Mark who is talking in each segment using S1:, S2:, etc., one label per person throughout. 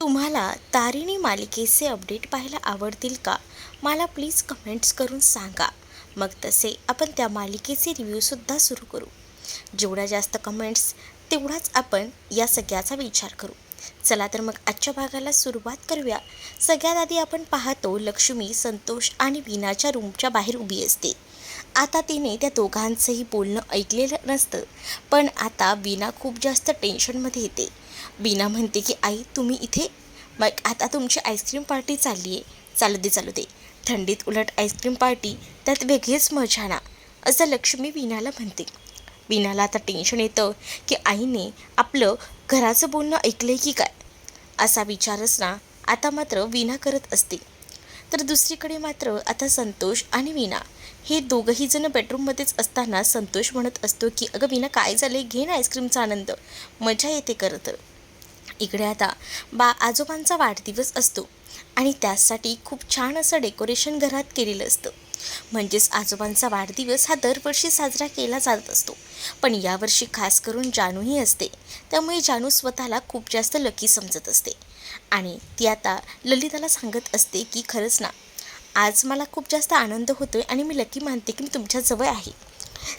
S1: तुम्हाला तारिणी मालिकेचे अपडेट पाहायला आवडतील का? मला प्लीज कमेंट्स करून सांगा. मग तसे आपण त्या मालिकेचे रिव्ह्यूसुद्धा सुरू करू. जेवढ्या जास्त कमेंट्स तेवढाच आपण या सगळ्याचा विचार करू. चला तर मग आजच्या भागाला सुरुवात करूया. सगळ्यात आधी आपण पाहतो लक्ष्मी संतोष आणि वीणाच्या रूमच्या बाहेर उभी असते. आता तिने त्या दोघांचंही बोलणं ऐकलेलं नसतं. पण आता वीणा खूप जास्त टेन्शनमध्ये येते. बीना म्हणते की आई तुम्ही इथे मग आता तुमची आईस्क्रीम पार्टी चालली आहे चालू दे चालू दे. थंडीत उलट आईस्क्रीम पार्टी त्यात वेगळीच मजा ना. असं लक्ष्मी वीणाला म्हणते. बीनाला आता टेन्शन येतं की आईने आपलं घराचं बोलणं ऐकलंय की काय? असा विचारच ना आता मात्र वीणा करत असते. तर दुसरीकडे मात्र आता संतोष आणि वीणा हे दोघंही जण बेडरूममध्येच असताना संतोष म्हणत असतो की अगं वीणा काय झालं घे ना आईस्क्रीमचा आनंद. मजा येते करत तर. इकडे आता. बा आजोबांचा वाढदिवस असतो आणि त्यासाठी खूप छान असं डेकोरेशन घरात केलेलं असतं. म्हणजेच आजोबांचा वाढदिवस हा दरवर्षी साजरा केला जात असतो. पण यावर्षी खास करून जानूही असते. त्यामुळे जानू स्वतःला खूप जास्त लकी समजत असते. आणि ती आता ललिताला सांगत असते की खरंच ना आज मला खूप जास्त आनंद होतोय आणि मी लकी मानते की मी तुमच्याजवळ आहे.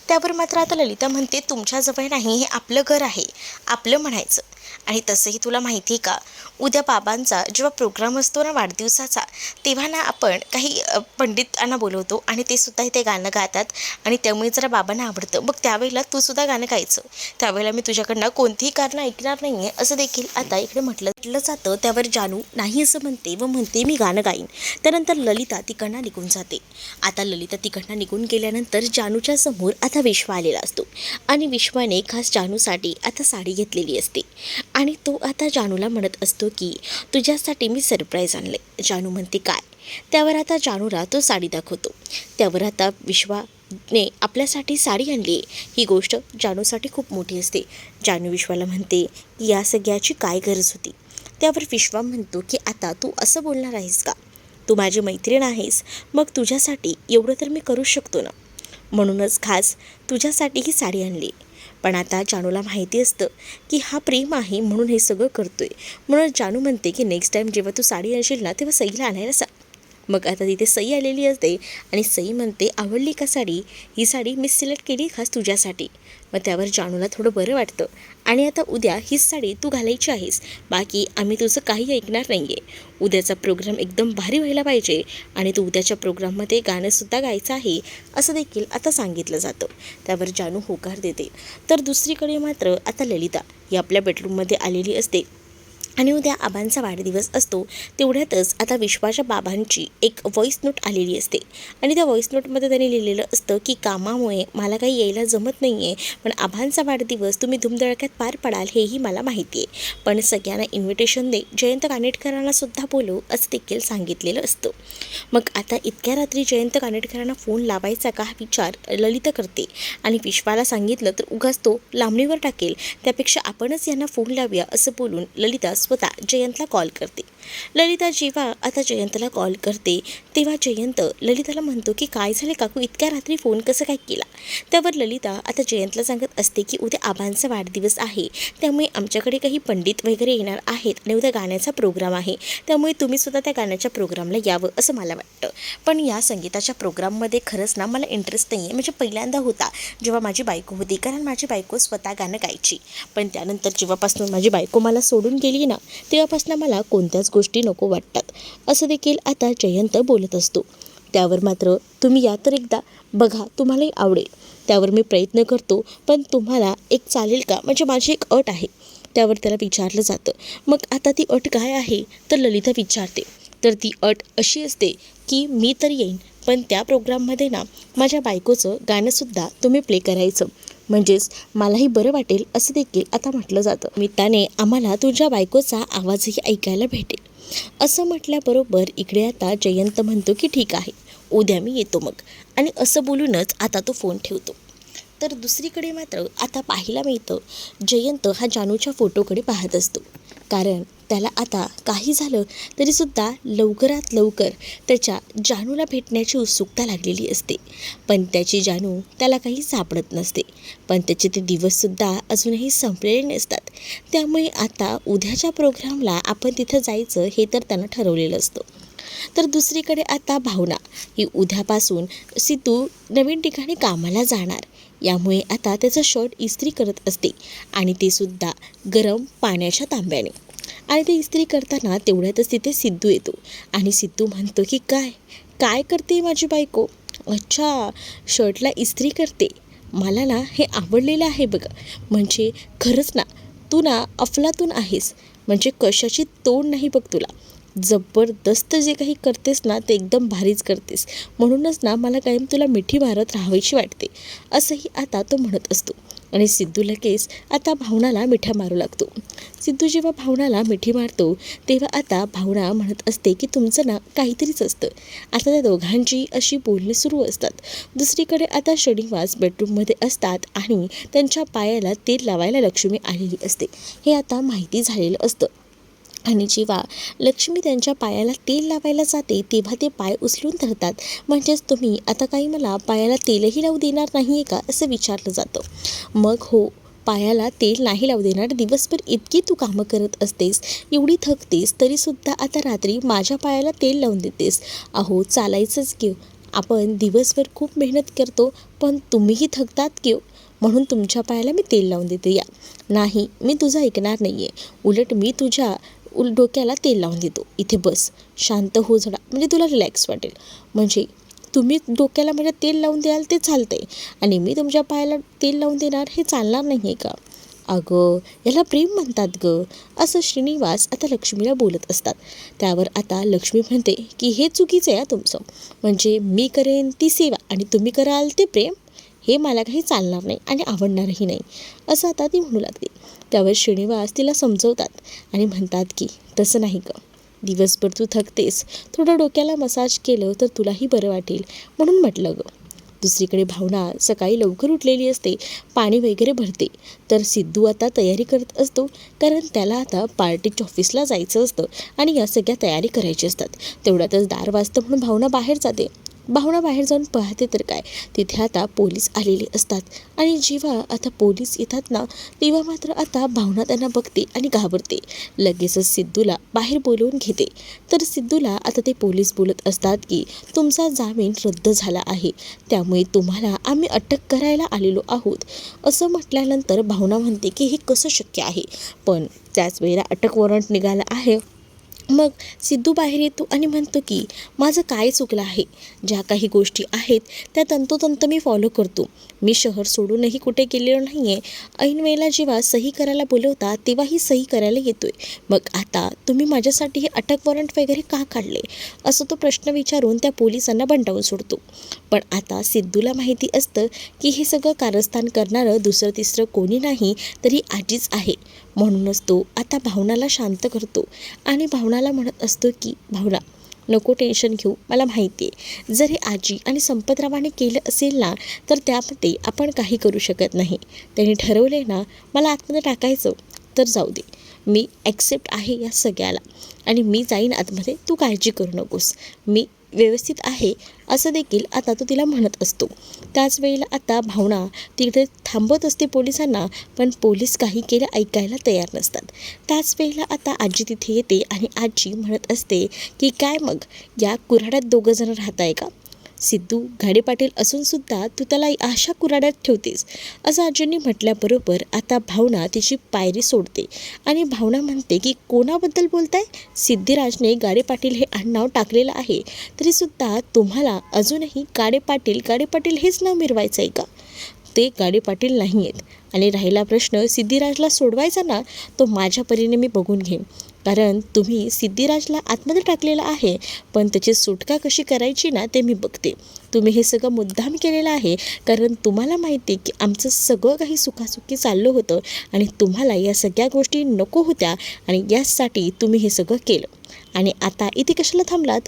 S1: त्यावर मात्र आता ललिता म्हणते तुमच्याजवळ नाही हे आपलं घर आहे. आपलं म्हणायचं. आणि तसंही तुला माहिती आहे का? उद्या बाबांचा जेव्हा प्रोग्राम असतो ना वाढदिवसाचा तेव्हा ना आपण काही पंडितांना बोलवतो आणि ते सुद्धा इथे गाणं गातात आणि त्यामुळे जरा बाबांना आवडतं. मग त्यावेळेला तू सुद्धा गाणं गायचं. त्यावेळेला मी तुझ्याकडनं कोणतीही कारणं ऐकणार नाही आहे असं देखील आता इकडे म्हटलं म्हटलं जातं. त्यावर जानू नाही असं म्हणते व म्हणते मी गाणं गाईन. त्यानंतर ललिता तिकडनं निघून जाते. आता ललिता तिकडनं निघून गेल्यानंतर जानूच्या समोर आता विश्व आलेला असतो. आणि विश्वाने खास जानूसाठी आता साडी घेतलेली असते. आणि तो आता जानूला म्हणत असतो की तुझ्यासाठी मी सरप्राईज आणले जानू म्हणते काय? त्यावर आता जानूला तो साडी दाखवतो. त्यावर आता विश्वाने आपल्यासाठी साडी आणली ही गोष्ट जानूसाठी खूप मोठी असते. जानू विश्वाला म्हणते की या सगळ्याची काय गरज होती? त्यावर विश्वा म्हणतो की आता तू असं बोलणार आहेस का? तू माझी मैत्रीण आहेस. मग तुझ्यासाठी एवढं तर मी करू शकतो ना? म्हणूनच खास तुझ्यासाठी ही साडी आणली. पण आता जानूला माहिती असतं की हा प्रेम आहे म्हणून हे सगळं करतोय. म्हणून जानू म्हणते की नेक्स्ट टाईम जेव्हा तू साडी आणशील ना तेव्हा सईला आणायला सांग. मग आता तिथे सई आलेली असते आणि सई म्हणते आवडली का साडी? ही साडी मी सिलेक्ट केली खास तुझ्यासाठी. मग त्यावर जानूला थोडं बरं वाटतं. आणि आता उद्या हीच साडी तू घालायची आहेस. बाकी आम्ही तुझं काही ऐकणार नाही आहे उद्याचा प्रोग्राम एकदम भारी व्हायला पाहिजे आणि तू उद्याच्या प्रोग्राममध्ये गाणंसुद्धा गायचं आहे असं देखील आता सांगितलं जातं. त्यावर जानू होकार देते. तर दुसरीकडे मात्र आता ललिता ही आपल्या बेडरूममध्ये आलेली असते. आणि उद्या आबांचा वाढदिवस असतो तेवढ्यातच आता विश्वाच्या बाबांची एक व्हॉईस नोट आलेली असते. आणि त्या व्हॉईस नोटमध्ये त्यांनी लिहिलेलं असतं की कामामुळे मला काही यायला जमत नाही आहे पण आबांचा वाढदिवस तुम्ही धुमधडक्यात पार पडाल हेही मला माहिती आहे पण सगळ्यांना इन्व्हिटेशन दे. जयंत कानेटकरांना सुद्धा बोलू असं देखील सांगितलेलं असतं. मग आता इतक्या रात्री जयंत कानेटकरांना फोन लावायचा का हा विचार ललिता करते. आणि विश्वाला सांगितलं तर उगाच तो लांबणीवर टाकेल. त्यापेक्षा आपणच यांना फोन लावूया असं बोलून ललिता स्वतः जयंतला कॉल करते. ललिता जेव्हा आता जयंतला कॉल करते तेव्हा जयंत ललिताला म्हणतो की काय झाले काकू? इतक्या रात्री फोन कसं काय केला? त्यावर ललिता आता जयंतला सांगत असते की उद्या आबांचा वाढदिवस आहे. त्यामुळे आमच्याकडे काही पंडित वगैरे येणार आहेत आणि उद्या गाण्याचा प्रोग्राम आहे. त्यामुळे तुम्ही सुद्धा त्या गाण्याच्या प्रोग्रामला यावं असं मला वाटतं. पण या संगीताच्या प्रोग्राममध्ये खरंच ना मला इंटरेस्ट नाही आहे म्हणजे पहिल्यांदा होता जेव्हा माझी बायको होती. कारण माझी बायको स्वतः गाणं गायची. पण त्यानंतर जेव्हापासून माझी बायको मला सोडून गेली ना तेव्हापासून मला कोणत्याच गोष्टी नको वाटतात. असं देखील आता जयंत बोलत असतो. त्यावर मात्र तुम्ही या तर एकदा बघा तुम्हालाही आवडेल. त्यावर मी प्रयत्न करतो पण तुम्हाला एक चालेल का? म्हणजे माझी एक अट आहे. त्यावर त्याला विचारलं जातं. मग आता ती अट काय आहे? तर ललिता विचारते. तर ती अट अशी असते की मी तर येईन पण त्या प्रोग्राममध्ये ना माझ्या बायकोचं गाणंसुद्धा तुम्ही प्ले करायचं. म्हणजेच मलाही बरं वाटेल असं देखील आता म्हटलं जातं. मित्राने आम्हाला तुझ्या बायकोचा आवाजही ऐकायला भेटेल. असं म्हटल्याबरोबर इकडे आता जयंत म्हणतो की ठीक आहे उद्या मी येतो मग. आणि असं बोलूनच आता तो फोन ठेवतो. तर दुसरीकडे मात्र आता पाहायला मिळतं जयंत हा जानूच्या फोटोकडे पाहत असतो. कारण त्याला आता काही झालं तरीसुद्धा लवकरात लवकर त्याच्या जानूला भेटण्याची उत्सुकता लागलेली असते. पण त्याची जानू त्याला काही सापडत नसते. पण त्याचे ते दिवससुद्धा अजूनही संपलेले नसतात. त्यामुळे आता उद्याच्या प्रोग्रामला आपण तिथं जायचं हे तर त्यानं ठरवलेलं असतं. तर दुसरीकडे आता भावना. ही उद्यापासून सिद्धू नवीन ठिकाणी कामाला जाणार. यामुळे आता त्याचं शर्ट इस्त्री करत असते आणि ते सुद्धा गरम पाण्याच्या तांब्याने. आणि ते इस्त्री करताना तेवढ्यातच तिथे सिद्धू येतो आणि सिद्धू म्हणतो की काय? काय करते माझी बायको? अच्छा शर्टला इस्त्री करते. मला ना हे आवडलेलं आहे बघा. म्हणजे खरंच ना तू ना अफलातून आहेस. म्हणजे कशाची तोड नाही बघ तुला. जबरदस्त जे काही करतेस ना ते एकदम भारीच करतेस. म्हणूनच ना मला कायम तुला मिठी मारत राहावीशी वाटते. असंही आता तो म्हणत असतो. आणि सिद्धू लगेच आता भावनाला मिठ्या मारू लागतो. सिद्धू जेव्हा भावनाला मिठी मारतो तेव्हा आता भावना म्हणत असते की तुमचं ना काहीतरीच असतं. आता त्या दोघांची अशी बोलणी सुरू असतात. दुसरीकडे आता श्रीनिवास बेडरूममध्ये असतात आणि त्यांच्या पायाला तेल लावायला लक्ष्मी आलेली असते. हे आता माहिती झालेलं असतं. आणि जेव्हा लक्ष्मी त्यांच्या पायाला तेल लावायला जाते तेव्हा ते पाय उचलून धरतात. म्हणजेच तुम्ही आता काही मला पायाला तेलही लावू देणार नाही आहे का? असं विचारलं जातं. मग हो पायाला तेल नाही लावू देणार. दिवसभर इतकी तू कामं करत असतेस एवढी थकतेस तरीसुद्धा आता रात्री माझ्या पायाला तेल लावून देतेस. अहो चालायचंच घेऊ आपण दिवसभर खूप मेहनत करतो पण तुम्हीही थकतात घेऊ म्हणून तुमच्या पायाला मी तेल लावून देते या. नाही मी तुझं ऐकणार नाही आहे उलट मी तुझ्या उल डोक्याला तेल लावून देतो. इथे बस. शांत हो जरा. म्हणजे तुला रिलॅक्स वाटेल. म्हणजे तुम्ही डोक्याला म्हणजे तेल लावून द्याल ते चालतंय. आणि मी तुमच्या पायाला तेल लावून देणार हे चालणार नाही आहे का? अगं याला प्रेम म्हणतात ग. असं श्रीनिवास आता लक्ष्मीला बोलत असतात. त्यावर आता लक्ष्मी म्हणते की हे चुकीचं आहे तुमचं. म्हणजे मी करेन ती सेवा आणि तुम्ही कराल ते प्रेम. हे मला काही चालणार नाही आणि आवडणारही नाही असं आता ती म्हणू लागते त्यावर श्रीनिवास तिला समजवतात आणि म्हणतात की तसं नाही गं. दिवसभर तू थकतेस थोडं डोक्याला मसाज केलं तर तुलाही बरं वाटेल. म्हणून म्हटलं गं. दुसरीकडे भावना सकाळी लवकर उठलेली असते पाणी वगैरे भरते. तर सिद्धू आता तयारी करत असतो कारण त्याला आता पार्टीच्या ऑफिसला जायचं असतं आणि या सगळ्या तयारी करायची असतात. तेवढ्यातच दार वाजतं म्हणून भावना बाहेर जाते. भावना बाहेर जाऊन पाहते तर काय? तिथे आता पोलीस आलेले असतात. आणि जेव्हा आता पोलीस येतात ना तेव्हा मात्र आता भावना त्यांना बघते आणि घाबरते. लगेचच सिद्धूला बाहेर बोलवून घेते. तर सिद्धूला आता ते पोलीस बोलत असतात की तुमचा जामीन रद्द झाला आहे. त्यामुळे तुम्हाला आम्ही अटक करायला आलेलो आहोत. असं म्हटल्यानंतर भावना म्हणते की हे कसं शक्य आहे? पण त्याच वेळेला अटक वॉरंट निघाला आहे. मग सिद्धू बाहेर येतो आणि म्हणतो की माझं काय चुकलं आहे? ज्या काही गोष्टी आहेत त्या तंतोतंत मी फॉलो करतो. मी शहर सोडूनही कुठे गेलेलो नाही आहे ऐन वेळेला जेव्हा सही करायला बोलवता तेव्हाही सही करायला येतो आहे मग आता तुम्ही माझ्यासाठी हे अटक वॉरंट वगैरे का काढले? असं तो प्रश्न विचारून त्या पोलिसांना बंडावून सोडतो. पण आता सिद्धूला माहिती असतं की हे सगळं कारस्थान करणारं दुसरं तिसरं कोणी नाही तरी आजीच आहे. म्हणूनच तो आता भावनाला शांत करतो आणि भावनाला म्हणत असतो की भावना नको टेन्शन घेऊ. मला माहिती आहे. जर हे आजी आणि संपतरावाने केलं असेल ना तर त्यामध्ये आपण काही करू शकत नाही. त्यांनी ठरवले ना मला आतमध्ये टाकायचं. तर जाऊ दे. मी ॲक्सेप्ट आहे या सगळ्याला. आणि मी जाईन आतमध्ये. तू काळजी करू नकोस. मी व्यवस्थित आहे. असं देखील आता तो तिला म्हणत असतो. त्याच वेळेला आता भावना तिकडे थांबत असते पोलिसांना पण पोलीस काही केलं ऐकायला तयार नसतात. त्याच वेळेला आता आजी तिथे येते आणि आजी म्हणत असते की काय मग? या कुऱ्हाड्यात दोघं जण राहत आहे का? सिद्धू घाडे पाटील असूनसुद्धा तू त्याला अशा कुराड्यात ठेवतेस. असं आजींनी म्हटल्याबरोबर आता भावना तिची पायरी सोडते आणि भावना म्हणते की कोणाबद्दल बोलताय? सिद्धिराजने गाडे पाटील हे आडनाव टाकलेलं आहे. तरीसुद्धा तुम्हाला अजूनही गाडे पाटील गाडे पाटील हेच नाव मिरवायचं आहे का? ते गाडे पाटील नाही आहेत आणि राहिला प्रश्न सिद्धिराजला सोडवायचा ना? तो माझ्या परीने मी बघून घेईन. कारण तुम्ही सिद्धिराजला आतमध्ये टाकलेलं आहे पण त्याची सुटका कशी करायची ना ते मी बघते. तुम्ही हे सगळं मुद्दाम केलेलं आहे कारण तुम्हाला माहिती आहे की आमचं सगळं काही सुखासुखी चाललं होतं आणि तुम्हाला या सगळ्या गोष्टी नको होत्या आणि यासाठी तुम्ही हे सगळं केलं. आणि आता इथे कशाला थांबलात?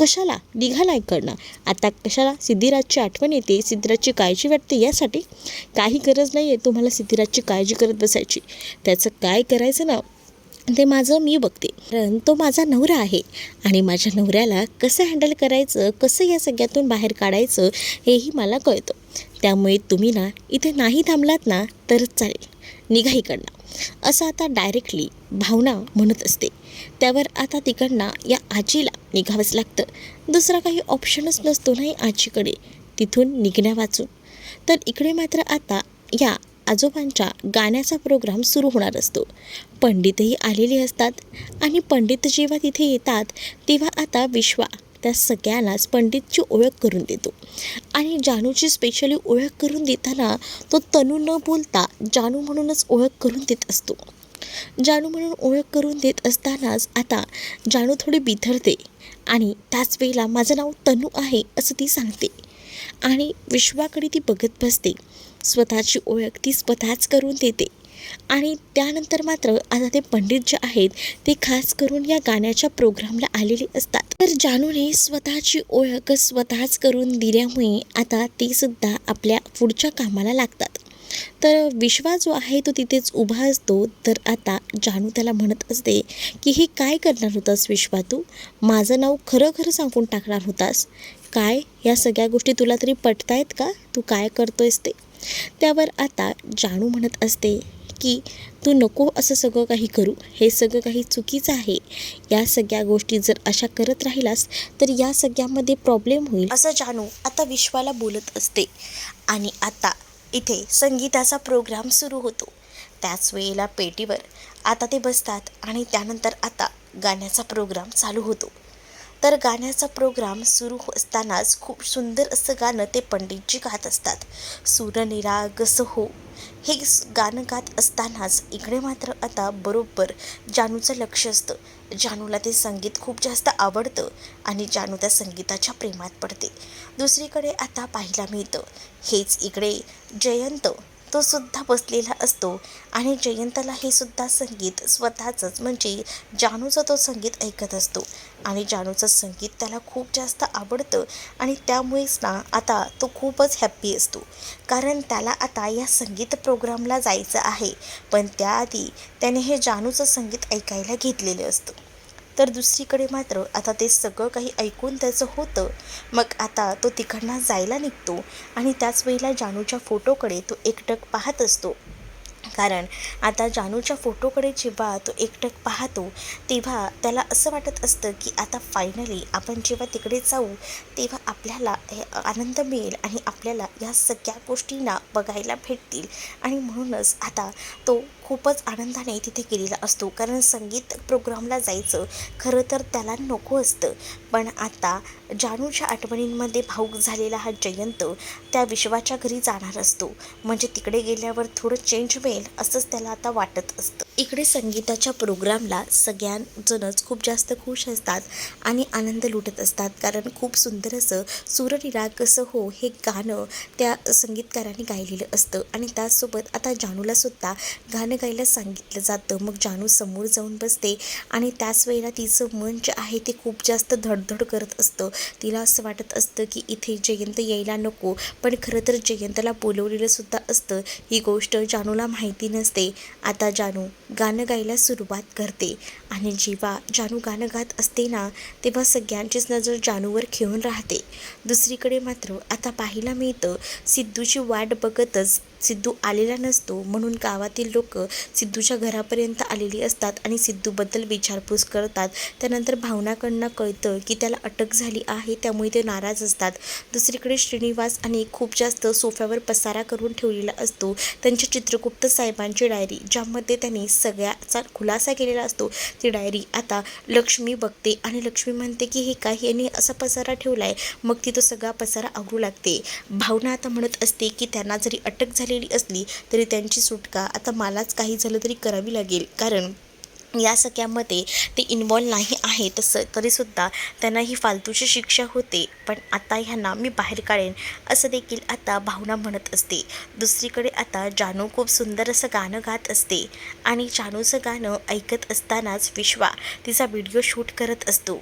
S1: कशाला? निघाला इकडनं. आता कशाला सिद्धिराजची आठवण येते? सिद्धिराजची काळजी वाटते यासाठी? काही गरज नाही आहे तुम्हाला सिद्धिराजची काळजी करत बसायची. त्याचं काय करायचं ना? ते माझं मी बघते. कारण तो माझा नवरा आहे. आणि माझ्या नवऱ्याला कसं हँडल करायचं कसं या सगळ्यातून बाहेर काढायचं हेही मला कळतं. त्यामुळे तुम्ही ना इथे नाही थांबलात ना तर चालेल. निघा इकडनं. असं आता डायरेक्टली भावना म्हणत असते. त्यावर आता तिकडनं या आजीला निघावंच लागतं. दुसरा काही ऑप्शनच नसतो नाही आजीकडे. तिथून निघण्या वाचून. तर इकडे मात्र आता या आजोबांच्या गाण्याचा प्रोग्राम सुरू होणार असतो. पंडितही आलेले असतात आणि पंडित जेव्हा तिथे येतात तेव्हा आता विश्वा त्या सगळ्यांनाच पंडितची ओळख करून देतो. आणि जानूची स्पेशली ओळख करून देताना तो तनू न बोलता जानू म्हणूनच ओळख करून देत असतो. जानू म्हणून ओळख करून देत असतानाच आता जानू थोडी बिथरते आणि त्याच वेळेला माझं नाव तनू आहे असं ती सांगते. आणि विश्वाकडे ती बघत बसते. स्वतःची ओळख ती स्वतःच करून देते. आणि त्यानंतर मात्र आता ते पंडित जे आहेत ते खास करून या गाण्याच्या प्रोग्रामला आलेले असतात. तर जानूने स्वतःची ओळख स्वतःच करून दिल्यामुळे आता ते सुद्धा आपल्या पुढच्या कामाला लागतात. तर विश्वा जो आहे तो तिथेच उभा असतो. तर आता जानू त्याला म्हणत असते की हे काय करणार होतास विश्वा तू? माझं नाव खरं खरं सांगून टाकणार होतास. काय? या सगळ्या गोष्टी तुला तरी पटतायत का? तू काय करतोयस ते? त्यावर आता जाणू म्हणत असते की तू नको असं सगळं काही करू. हे सगळं काही चुकीचं आहे. या सगळ्या गोष्टी जर अशा करत राहिलास तर या सगळ्यामध्ये प्रॉब्लेम होईल. असं जानू आता विश्वाला बोलत असते. आणि आता इथे संगीताचा प्रोग्राम सुरू होतो. त्याच वेळेला पेटीवर आता ते बसतात आणि त्यानंतर आता गाण्याचा प्रोग्राम चालू होतो. तर गाण्याचा प्रोग्राम सुरू असतानाच खूप सुंदर असं गाणं ते पंडितजी गात असतात. सूरनिराग हो हे गाणं गात असतानाच इकडे मात्र आता बरोबर जानूचं लक्ष असतं. जानूला ते संगीत खूप जास्त आवडतं आणि जानू त्या संगीताच्या प्रेमात पडते. दुसरीकडे आता पाहायला मिळतं. हेच इकडे जयंत. तो सुद्धा बसलेला असतो. आणि जयंतला हे सुद्धा संगीत स्वतःचंच म्हणजे जानूचं तो संगीत ऐकत असतो. आणि जानूचं संगीत त्याला खूप जास्त आवडतं. आणि त्यामुळेच ना आता तो खूपच हॅप्पी असतो. कारण त्याला आता या संगीत प्रोग्रामला जायचं आहे. पण त्याआधी त्याने हे जानूचं संगीत ऐकायला घेतलेलं असतं. तर दुसरीकडे मात्र आता ते सगळं काही ऐकून त्याचं होतं. मग आता तो तिकडनं जायला निघतो आणि त्याच वेळेला जानूच्या फोटोकडे तो एकटक पाहत असतो. कारण आता जानूच्या फोटोकडे जेव्हा तो एकटक पाहतो तेव्हा त्याला असं वाटत असतं की आता फायनली आपण जेव्हा तिकडे जाऊ तेव्हा आपल्याला हे आनंद मिळेल आणि आपल्याला या सगळ्या गोष्टींना बघायला भेटतील. आणि म्हणूनच आता तो खूपच आनंदाने तिथे गेलेला असतो. कारण संगीत प्रोग्रामला जायचं खरं तर त्याला नको असतं. पण आता जानूच्या आठवणींमध्ये भाऊक झालेला हा जयंत त्या विश्वाच्या घरी जाणार असतो. म्हणजे तिकडे गेल्यावर थोडं चेंज मिळेल असंच त्याला आता वाटत असतं. इकडे संगीताच्या प्रोग्रामला सगळ्यांजणच खूप जास्त खुश असतात आणि आनंद लुटत असतात. कारण खूप सुंदर असं सूरनिराग कसं हो हे गाणं त्या संगीतकाराने गायलेलं असतं. आणि त्याचसोबत आता जानूला सुद्धा गाणं गायला सांगितलं जातं. मग जानू समोर जाऊन बसते आणि त्याच वेळेला तिचं मन जे आहे ते खूप जास्त धडधड करत असतं. तिला असं वाटत असतं की इथे जयंत यायला नको. पण खरं तर जयंतला बोलवलेलं सुद्धा असतं. ही गोष्ट जानूला माहिती नसते. आता जानू गाणं गायला सुरुवात करते. आणि जेव्हा जानू गाणं गात असते ना तेव्हा सगळ्यांचीच नजर जानूवर खेळून राहते. दुसरीकडे मात्र आता पाहायला मिळतं. सिद्धूची वाट बघतच सिद्धू आलेला नसतो म्हणून गावातील लोक सिद्धूच्या घरापर्यंत आलेली असतात आणि सिद्धूबद्दल विचारपूस करतात. त्यानंतर भावनाकडनं कळतं की त्याला अटक झाली आहे त्यामुळे ते नाराज असतात. दुसरीकडे श्रीनिवास आणि खूप जास्त सोफ्यावर पसारा करून ठेवलेला असतो. त्यांच्या चित्रगुप्त साहेबांची डायरी ज्यामध्ये त्यांनी सगळ्याचा खुलासा केलेला असतो. ती डायरी आता लक्ष्मी बघते आणि लक्ष्मी म्हणते की हे काही यांनी असा पसारा ठेवला आहे मग ती तो सगळा पसारा आवरू लागते. भावना आता म्हणत असते की त्यांना जरी अटक झाली झालेली असली तरी त्यांची सुटका आता मलाच काही झालं तरी करावी लागेल. कारण या सगळ्यामध्ये ते इन्वॉल्व नाही आहे. तसं तरीसुद्धा त्यांना ही फालतूची शिक्षा होते. पण आता ह्यांना मी बाहेर काढेन असं देखील आता भावना म्हणत असते. दुसरीकडे आता जानू खूप सुंदर असं गाणं गात असते. आणि जानूचं गाणं ऐकत असतानाच विश्वा तिचा व्हिडिओ शूट करत असतो.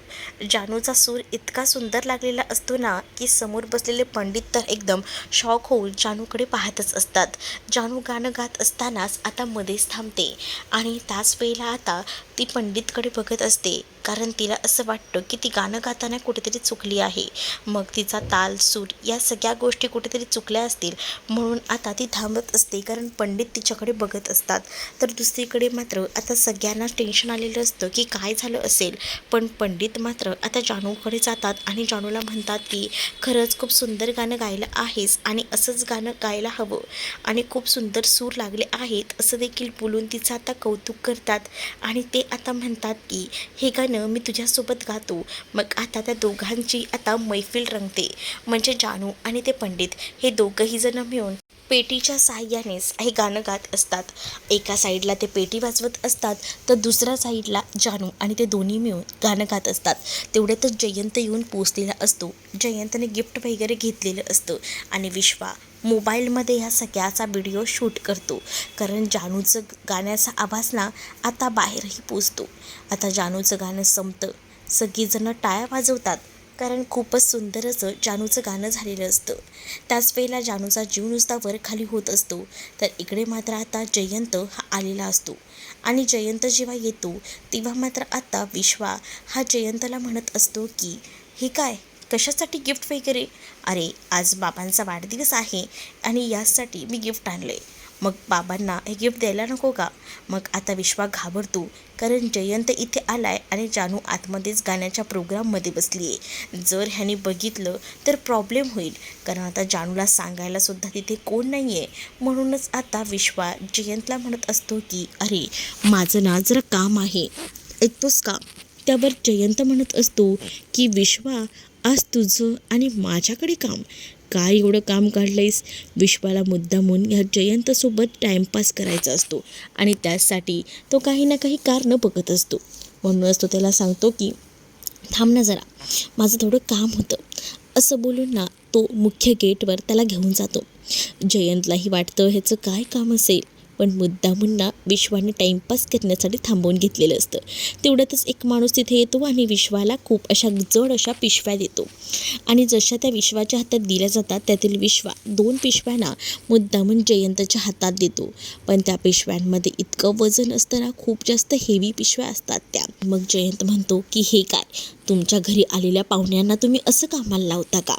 S1: जानूचा सूर इतका सुंदर लागलेला असतो ना की समोर बसलेले पंडित तर एकदम शॉक होऊन जानूकडे पाहतच असतात. जानू गाणं गात असतानाच आता मध्येच थांबते. आणि त्याच वेळेला आता ती पंडितकडे बघत असते. कारण तिला असं वाटतं की ती गाणं गाताना कुठेतरी चुकली आहे. मग तिचा ताल सूर या सगळ्या गोष्टी कुठेतरी चुकल्या असतील. म्हणून आता ती थांबत असते कारण पंडित तिच्याकडे बघत असतात. तर दुसरीकडे मात्र आता सगळ्यांना टेन्शन आलेलं असतं की काय झालं असेल. पण पंडित मात्र आता जानूकडे जातात आणि जानूला म्हणतात की खरंच खूप सुंदर गाणं गायलं आहेस आणि असंच गाणं गायला हवं. आणि खूप सुंदर सूर लागले आहेत. असं देखील बोलून तिचं आता कौतुक करतात. आणि आणि ते आता म्हणतात की हे गाणं मी तुझ्यासोबत गातो. मग आता त्या दोघांची आता मैफिल रंगते. म्हणजे जानू आणि ते पंडित हे दोघंही जण मिळून पेटीच्या साहाय्यानेच हे गाणं गात असतात. एका साईडला ते पेटी वाजवत असतात तर दुसऱ्या साईडला जानू आणि ते दोन्ही मिळून गाणं गात असतात. तेवढ्यातच जयंत येऊन पोचलेला असतो. जयंतने गिफ्ट वगैरे घेतलेलं असतं. आणि विश्वा मोबाईलमध्ये ह्या सगळ्याचा व्हिडिओ शूट करतो. कारण जानूचं गाण्याचा आवाज ना आता बाहेरही पोचतो. आता जानूचं गाणं संपतं. सगळीजणं टाळ्या वाजवतात. कारण खूपच सुंदर असं जानूचं गाणं झालेलं असतं. त्याच वेळेला जानूचा जीव नुसता वर खाली होत असतो. तर इकडे मात्र आता जयंत हा आलेला असतो. आणि जयंत जेव्हा येतो तेव्हा मात्र आता विश्वा हा जयंतला म्हणत असतो की हे काय? कशासाठी गिफ्ट वगैरे? अरे आज बाबांचा वाढदिवस आहे आणि यासाठी मी गिफ्ट आणलं आहे मग बाबांना हे गिफ्ट द्यायला नको का? मग आता विश्वा घाबरतो कारण जयंत इथे आलाय आणि जानू आतमध्येच गाण्याच्या प्रोग्राममध्ये बसली आहे जर ह्याने बघितलं तर प्रॉब्लेम होईल कारण आता जानूला सांगायला सुद्धा तिथे कोण नाही आहे म्हणूनच आता विश्वा जयंतला म्हणत असतो की अरे माझं ना जरा काम आहे. ऐकतोस का? त्यावर जयंत म्हणत असतो की विश्वा आज तुझं आणि माझ्याकडे काम. काय एवढं काम काढलंयस? विश्वाला मुद्दामून ह्या जयंतसोबत टाईमपास करायचा असतो आणि त्यासाठी तो काही ना काही कारणं बघत असतो. म्हणूनच तो त्याला सांगतो की थांब ना जरा. माझं थोडं काम होतं. असं बोलून ना तो मुख्य गेटवर त्याला घेऊन जातो. जयंतलाही वाटतं ह्याचं काय काम असेल? पण मुद्दामुन्ना विश्वाने टाईमपास करण्यासाठी थांबवून घेतलेलं असतं. तेवढ्यातच एक माणूस तिथे येतो आणि विश्वाला खूप अशा जड अशा पिशव्या देतो. आणि जशा त्या विश्वाच्या हातात दिल्या जातात त्यातील विश्वा दोन पिशव्यांना मुद्दामून जयंतच्या हातात देतो. पण त्या पिशव्यांमध्ये इतकं वजन असतं ना खूप जास्त हेवी पिशव्या असतात त्या. मग जयंत म्हणतो की हे काय? तुमच्या घरी आलेल्या पाहुण्यांना तुम्ही असं कामाला लावता का?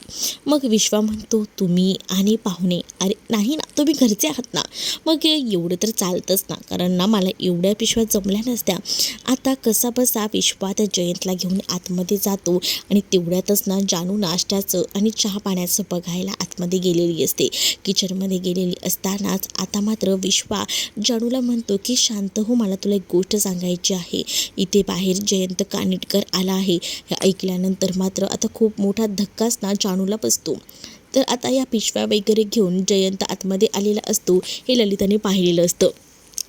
S1: मग विश्वा म्हणतो तुम्ही आणि पाहुणे. अरे नाही ना तुम्ही घरचे आहात ना. मग एवढं एवढं तर चालतंच ना. कारण ना मला एवढ्या पिशव्या जमल्या नसत्या. आता कसा बसा विश्वा त्या जयंतला घेऊन आतमध्ये जातो आणि तेवढ्यातच ना जानू नाश्त्याचं आणि चहा पाण्याचं बघायला आतमध्ये गेलेली असते. किचनमध्ये गेलेली असतानाच आता मात्र विश्वा जानूला म्हणतो की शांत हो मला तुला एक गोष्ट सांगायची आहे. इथे बाहेर जयंत कानिटकर आला आहे. हे ऐकल्यानंतर मात्र आता खूप मोठा धक्काच ना जानूला बसतो. तर आता या पिशव्या वगैरे घेऊन जयंत आतमध्ये आलेला असतो. हे ललिताने पाहिलेलं असतं.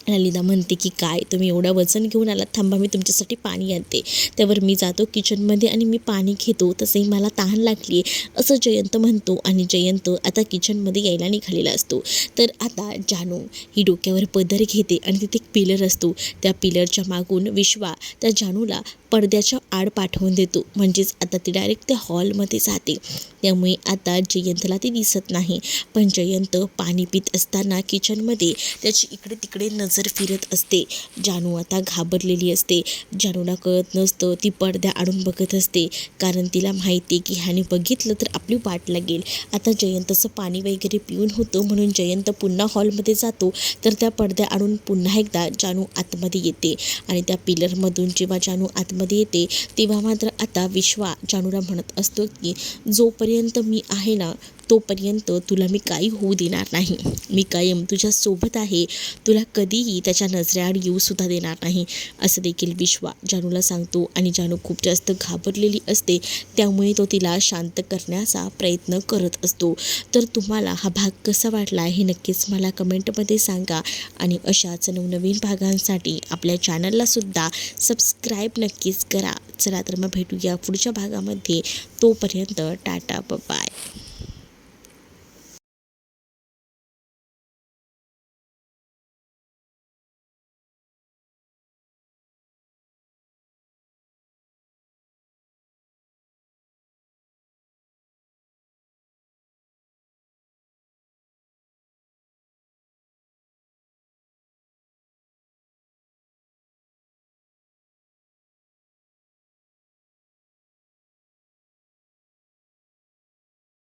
S1: ललिता म्हणते की काय? तुम्ही एवढं वजन घेऊन आलात. थांबा मी तुमच्यासाठी पाणी आणते. त्यावर मी जातो किचनमध्ये आणि मी पाणी घेतो. तसंही मला तहान लागली असं जयंत म्हणतो आणि जयंत आता किचनमध्ये यायला निघालेला असतो. तर आता जानू ही डोक्यावर पदर घेते आणि तिथे एक पिलर असतो. त्या पिलरच्या मागून विश्वा त्या जानूला पडद्याच्या आड पाठवून देतो. म्हणजेच आता ती डायरेक्ट त्या हॉलमध्ये जाते. त्यामुळे आता जयंतला ती दिसत नाही. पण जयंत पाणी पित असताना किचनमध्ये त्याची इकडे तिकडे नजर फिरत असते. जानू आता घाबरलेली असते. जानूला कळत नसतं ती पडद्या आडून बघत असते. कारण तिला माहिती आहे की ह्याने बघितलं तर आपली वाट लागेल. आता जयंतचं पाणी वगैरे पिऊन होतं म्हणून जयंत पुन्हा हॉलमध्ये जातो. तर त्या पडद्या आडून पुन्हा एकदा जानू आतमध्ये येते. आणि त्या पिलरमधून जेव्हा जानू आतमध्ये येते तेव्हा मात्र आता विश्वा जानूला म्हणत असतो की जोपर्यंत मी आहे ना तोपर्यंत तुला मी काही होऊ देणार नाही. मी कायम तुझ्यासोबत आहे. तुला कधीही त्याच्या नजरेआड येऊसुद्धा देणार नाही. असं देखील विश्वा जानूला सांगतो आणि जानू खूप जास्त घाबरलेली असते. त्यामुळे तो तिला शांत करण्याचा प्रयत्न करत असतो. तर तुम्हाला हा भाग कसा वाटला हे नक्कीच मला कमेंटमध्ये सांगा. आणि अशाच नवनवीन भागांसाठी आपल्या चॅनललासुद्धा सबस्क्राईब नक्कीच करा. चला तर मग भेटूया पुढच्या भागामध्ये. तोपर्यंत टाटा बाय